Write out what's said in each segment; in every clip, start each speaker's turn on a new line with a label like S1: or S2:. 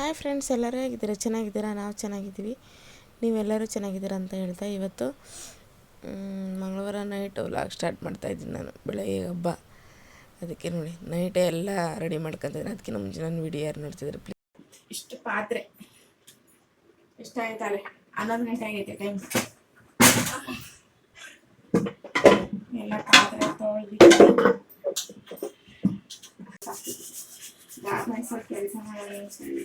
S1: Hi friends ಎಲ್ಲರೂ ಹೇಗಿದ್ದೀರಾ? ಚೆನ್ನಾಗಿದ್ದೀರಾ? ನಾವು ಚೆನ್ನಾಗಿದ್ದೀವಿ. ನೀವೆಲ್ಲರೂ ಚೆನ್ನಾಗಿದ್ದೀರಾ ಅಂತ ಹೇಳ್ತಾ ಇವತ್ತು ಮಂಗಳವಾರ ನೈಟ್ ವ್ಲಾಗ್ ಸ್ಟಾರ್ಟ್ ಮಾಡ್ತಾಯಿದ್ದೀನಿ ನಾನು. ಬೆಳಗ್ಗೆ ಹಬ್ಬ. ಅದಕ್ಕೆ ನೋಡಿ ನೈಟೇ ಎಲ್ಲ ರೆಡಿ ಮಾಡ್ಕೊತಿದ್ದೀನಿ. ಅದಕ್ಕೆ ನಮ್ಮ ಜನ ವಿಡಿಯೋ ಯಾರು ನೋಡ್ತಿದ್ದಾರೆ ಪ್ಲೀಸ್
S2: ಇಷ್ಟು ಪಾತ್ರೆ. ಎಷ್ಟಾಯ್ತಲ್ಲ ಹನ್ನೊಂದು ಗಂಟೆ ಆಗೈತೆ ಟೈಮ್ ಎಲ್ಲ ಪಾತ್ರೆ ತೊಳೆದು ಗಾರ್ಮೆಂಟ್ಸಲ್ಲಿ ಕೆಲಸ ಮಾಡೋದು ಸರಿ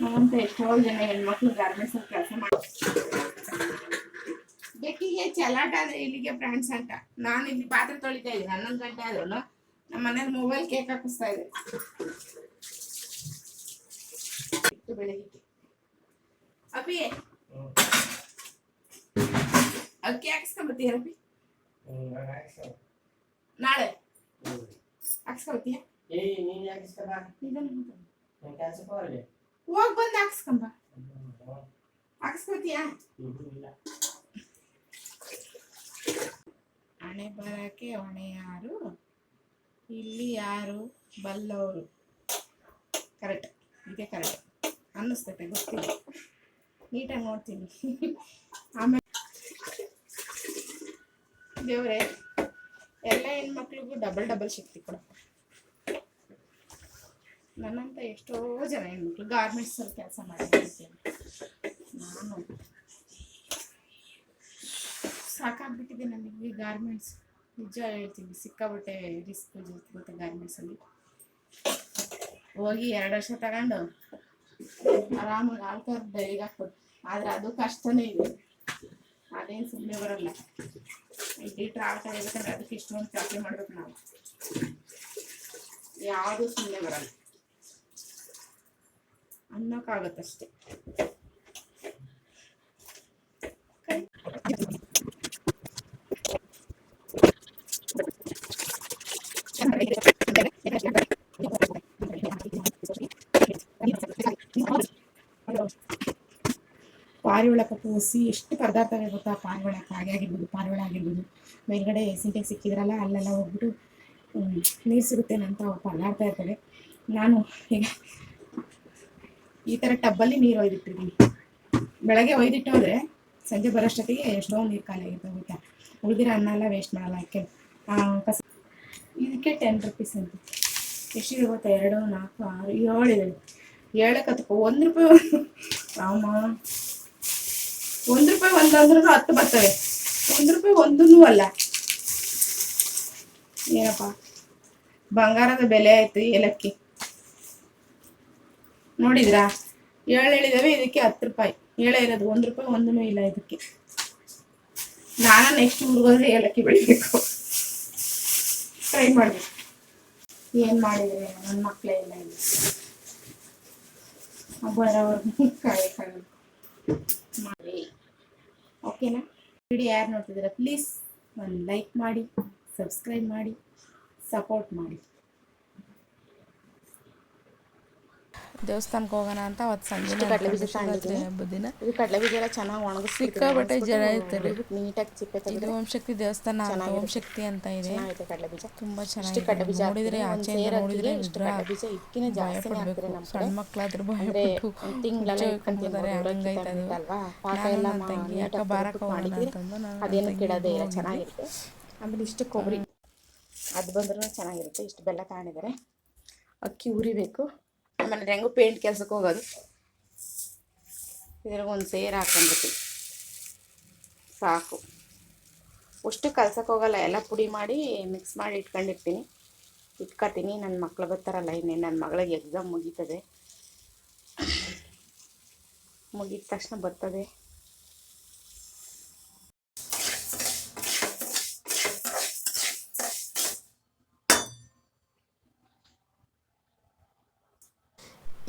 S2: ನಮ್ಮಂತ ಎಷ್ಟೋ ಜನ ಹೆಣ್ಮಕ್ಳು ಗಾರ್ಮೆಂಟ್ಸಲ್ಲಿ ಕೆಲಸ ಮಾಡಿ ಬೆಕ್ಕಿಗೆ ಚಲಾಟ ಆದ್ರೆ ಇಲ್ಲಿಗೆ ಫ್ರೆಂಡ್ಸ್ ಅಂತ ನಾನು ಇಲ್ಲಿ ಪಾತ್ರೆ ತೊಳಿತಾ ಇದ್ದೀನಿ ಹನ್ನೊಂದು ಗಂಟೆ ಆದ್ರೂ ನಮ್ಮ ಮನೇಲಿ ಮೊಬೈಲ್ ಕೇಕ್ ಹಾಕಿಸ್ತಾ ಇದೆ ಇಟ್ಟು ಬೆಳಗ್ಗೆ ಅಪ್ಪಿ ಅಕ್ಕಿ ಹಾಕಿಸ್ಕೊಂಬತ್ತೀಯ ಅಪ್ಪಿ ನಾಳೆ? ಹಾಕ್ಸ್ಕೊಬತ್ತೀಯ ಹೋಗಿ ಬಂದು ಹಾಕ್ಸ್ಕೊಂಬ. ಹಾಕ್ಸ್ಕೊತೀಯ ಹಣೆ ಬರಕ್ಕೆ ಹೊಣೆ ಯಾರು? ಇಲ್ಲಿ ಯಾರು? ಬಲ್ಲವರು. ಕರೆಕ್ಟ್ ಇದೆ ಕರೆಕ್ಟ್ ಅನ್ನಿಸ್ತೈತೆ ಗೊತ್ತಿಲ್ಲ. ನೀಟಾಗಿ ನೋಡ್ತೀನಿ. ಆಮೇಲೆ ದೇವ್ರೆ, ಎಲ್ಲ ಹೆಣ್ಮಕ್ಳಿಗೂ ಡಬಲ್ ಡಬಲ್ ಶಕ್ತಿ ಕೊಡ. ನನ್ನಂತ ಎಷ್ಟೋ ಜನ ಹೆಣ್ಮಕ್ಳು ಗಾರ್ಮೆಂಟ್ಸಲ್ಲಿ ಕೆಲಸ ಮಾಡಿದ್ದೀನಿ ನಾನು ಸಾಕಾಗ್ಬಿಟ್ಟಿದೆ ನನಗೆ ಗಾರ್ಮೆಂಟ್ಸ್ ನಿಜ ಹೇಳ್ತೀನಿ ಸಿಕ್ಕಾಬಟ್ಟೆ ರಿಸ್ಕ್ ಗೊತ್ತೆ ಗಾರ್ಮೆಂಟ್ಸಲ್ಲಿ ಹೋಗಿ ಎರಡು ವರ್ಷ ತಗೊಂಡು ಆರಾಮಾಗಿ ಆಳ್ಕಾರ ಡೈರಿಗೆ ಹಾಕ್ಬೋದು ಆದರೆ ಅದು ಕಷ್ಟನೇ ಇದೆ. ಅದೇನು ಸುಮ್ಮನೆ ಬರಲ್ಲ. ಲೀಟ್ರ್ ಹಾಲು ಅದಕ್ಕೆ ಇಷ್ಟೊಂದು ಚಾಕ್ರಿ ಮಾಡ್ಬೇಕು ನಾವು. ಯಾವುದು ಸುಮ್ಮನೆ ಬರಲ್ಲ. ಅನ್ನೋಕ್ಕಾಗತ್ತಷ್ಟೇ. ಪಾರಿವಾಳ ಕಪ್ಪು ಒಸಿ ಎಷ್ಟು ಪದಾರ್ಥಗಳು ಗೊತ್ತಾ? ಪಾರಿವಾಳ ಕಾಗೆ ಆಗಿರ್ಬೋದು, ಪಾರಿವಾಳ ಆಗಿರ್ಬೋದು. ಮೇಲ್ಗಡೆ ಸಿಂಟೆಕ್ಸ್ ಸಿಕ್ಕಿದ್ರಲ್ಲ, ಅಲ್ಲೆಲ್ಲ ಹೋಗ್ಬಿಟ್ಟು ನೀರು ಸಿಗುತ್ತೆ ಅಂತ ಪದಾರ್ಥ ಇರ್ತವೆ. ನಾನು ಈಗ ಈ ಥರ ಟಬ್ಬಲ್ಲಿ ನೀರು ಒಯ್ದಿಟ್ಟಿದ್ದೀನಿ. ಬೆಳಗ್ಗೆ ಒಯ್ದಿಟ್ಟು ಹೋದರೆ ಸಂಜೆ ಬರೋಷ್ಟೊತ್ತಿಗೆ ಎಷ್ಟೋ ನೀರು ಖಾಲಿ ಆಗಿರ್ತವೆ ಗೊತ್ತಾ ಉಳಿದಿರೋ ಅನ್ನ ಎಲ್ಲ ವೇಸ್ಟ್ ಮಾಡಲ್ಲ ಯಾಕೆ ಕಸ ಇದಕ್ಕೆ ಟೆನ್ ರುಪೀಸ್ ಅಂತ. ಎಷ್ಟಿದೆ ಗೊತ್ತಾ ಎರಡು, ನಾಲ್ಕು, ಆರು, ಏಳು ಇದೆ ಏಳಕ್ಕೆ ಹತ್ತು ಒಂದು ರೂಪಾಯಿ ಅಮ್ಮ. ಒಂದು ರೂಪಾಯಿ ಒಂದು ಅಂದ್ರೂ ಹತ್ತು ಬರ್ತವೆ. ಒಂದು ರೂಪಾಯಿ ಒಂದೂ ಅಲ್ಲ. ಏನಪ್ಪ? ಬಂಗಾರದ ಬೆಲೆ ಆಯ್ತು ಏಲಕ್ಕಿ. ನೋಡಿದ್ರಾ? ಏಳು ಹೇಳಿದಾವೆ, ಇದಕ್ಕೆ ಹತ್ತು ರೂಪಾಯಿ. ಏಳೇ ಇರೋದು ಒಂದು ರೂಪಾಯಿ ಒಂದೂ ಇಲ್ಲ ಇದಕ್ಕೆ. ನಾನು ನೆಕ್ಸ್ಟ್ ಊರಿಗೋದ್ರೆ ಏಲಕ್ಕಿ ಬೆಳಿಬೇಕು. ಟ್ರೈ ಮಾಡಬೇಕು. ಏನು ಮಾಡಿದ್ರೆ ನನ್ನ ಮಕ್ಕಳೇ ಇಲ್ಲ ಇಲ್ಲ. ಬರೋವ್ರಿಗೆ ಓಕೆನಾ ವಿಡಿಯೋ ಯಾರು ನೋಡ್ತಿದ್ದೀರಾ ಪ್ಲೀಸ್ ಒಂದು ಲೈಕ್ ಮಾಡಿ ಸಬ್ಸ್ಕ್ರೈಬ್ ಮಾಡಿ ಸಪೋರ್ಟ್ ಮಾಡಿ.
S1: ದೇವಸ್ಥಾನಕ್ಕೆ ಹೋಗೋಣ ಅಂತ ಅವತ್ತು ಸಂಜೆ
S2: ಹಬ್ಬದಿನ ಬೀಜ
S1: ಶಿವರಾತ್ರಿ ಹಬ್ಬದ ದಿನ.
S2: ಇದು ಕಡಲೆ ಬೀಜ ಎಲ್ಲ ಚೆನ್ನಾಗಿ ಒಣಗಿಸಿ
S1: ಸಿಕ್ಕಾಬಟ್ಟೆ ಜನ ಇರ್ತಾರೆ.
S2: ನೀಟಾಗಿ ಚಿಪ್ಪೆ
S1: ಇದು ಓಂಶಕ್ತಿ ದೇವಸ್ಥಾನ ಅಂತ ಓಂ ಶಕ್ತಿ ಅಂತ ಇದೆ.
S2: ಕಡಲೆಬೀಜ ಕಡಲೆ ಬೀಜ.
S1: ತುಂಬಾ
S2: ಇಷ್ಟು ಕಡಲೆ ಬೀಜ
S1: ಚೆನ್ನಾಗಿದೆ ನೋಡಿದ್ರೆ
S2: ಆಚೆ
S1: ನೋಡಿದ್ರೆ
S2: ಹಾಕಿದ್ರೆ ಇಷ್ಟು
S1: ವಿಗ್ರಹ
S2: ಬೀಜ ಇಕ್ಕಿನ ಜಾಸ್ತಿ ಹಾಕ್ತಾರೆ ನಮ್ಮ
S1: ಸಣ್ಣ ಮಕ್ಕಳಾದ್ರೂ ಭಯಪಟ್ಟು
S2: ತಿಂಗ್ಳೆಲ್ಲ ಇಟ್ಕೊಂಡ್
S1: ಹಂಗೈತೆ ಅದು.
S2: ಅಲ್ವಾ ಪಾಕ ಎಲ್ಲ
S1: ತಂಗಿ ಯಾಕೆ ಬಾರಕ
S2: ಮಾಡಿದ್ರೆ ಅದೇನು ಕೆಡೋದೇ ಇಲ್ಲ ಚೆನ್ನಾಗಿರುತ್ತೆ. ಆಮೇಲೆ ಇಷ್ಟು ಕೊಬ್ಬರಿ. ಅದು ಬಂದ್ರೂ ಚೆನ್ನಾಗಿರುತ್ತೆ. ಇಷ್ಟು ಬೆಲ್ಲ ತಗೊಂಡಿದ್ದಾರೆ. ಅಕ್ಕಿ ಉರಿಬೇಕು. ಆಮೇಲೆ ಹೆಂಗೂ ಪೇಂಟ್ ಕೆಲ್ಸಕ್ಕೆ ಹೋಗೋದು. ಇದ್ರಾಗ ಒಂದು ಸೇರು ಹಾಕೊಂಡ್ಬಿಟ್ಟು ಸಾಕು. ಅಷ್ಟು ಕಲ್ಸಕ್ಕೆ ಹೋಗಲ್ಲ, ಎಲ್ಲ ಪುಡಿ ಮಾಡಿ ಮಿಕ್ಸ್ ಮಾಡಿ ಇಟ್ಕೊಂಡಿರ್ತೀನಿ. ಇಟ್ಕೊತೀನಿ ನನ್ನ ಮಕ್ಳು ಬರ್ತಾರಲ್ಲ ಇನ್ನೇನು ನನ್ನ ಮಗಳಿಗೆ ಎಕ್ಸಾಮ್ ಮುಗೀತದೆ. ಮುಗಿದ ತಕ್ಷಣ ಬರ್ತದೆ.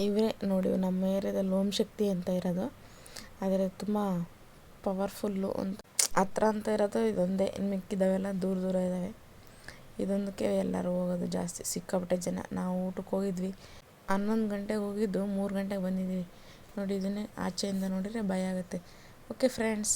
S1: ಇವರೇ ನೋಡಿ, ನಮ್ಮ ಏರಿಯಾದಲ್ಲಿ ಓಂ ಶಕ್ತಿ ಅಂತ ಇರೋದು. ಆದರೆ ತುಂಬ ಪವರ್ಫುಲ್ಲು ಅಂತ. ಹತ್ರ ಅಂತ ಇರೋದು ಇದೊಂದೇ. ಇನ್ನು ಮಿಕ್ಕಿದ್ದಾವೆಲ್ಲ ದೂರ ದೂರ ಇದ್ದಾವೆ ಇದೊಂದಕ್ಕೆ ಎಲ್ಲರೂ ಹೋಗೋದು ಜಾಸ್ತಿ. ಸಿಕ್ಕಾಪಟ್ಟೆ ಜನ. ನಾವು ಊಟಕ್ಕೆ ಹೋಗಿದ್ವಿ. ಹನ್ನೊಂದು ಗಂಟೆಗೆ ಹೋಗಿದ್ದು, ಮೂರು ಗಂಟೆಗೆ ಬಂದಿದ್ದೀವಿ. ನೋಡಿ, ಇದನ್ನೇ ಆಚೆಯಿಂದ ನೋಡಿದರೆ ಭಯ ಆಗುತ್ತೆ. Okay friends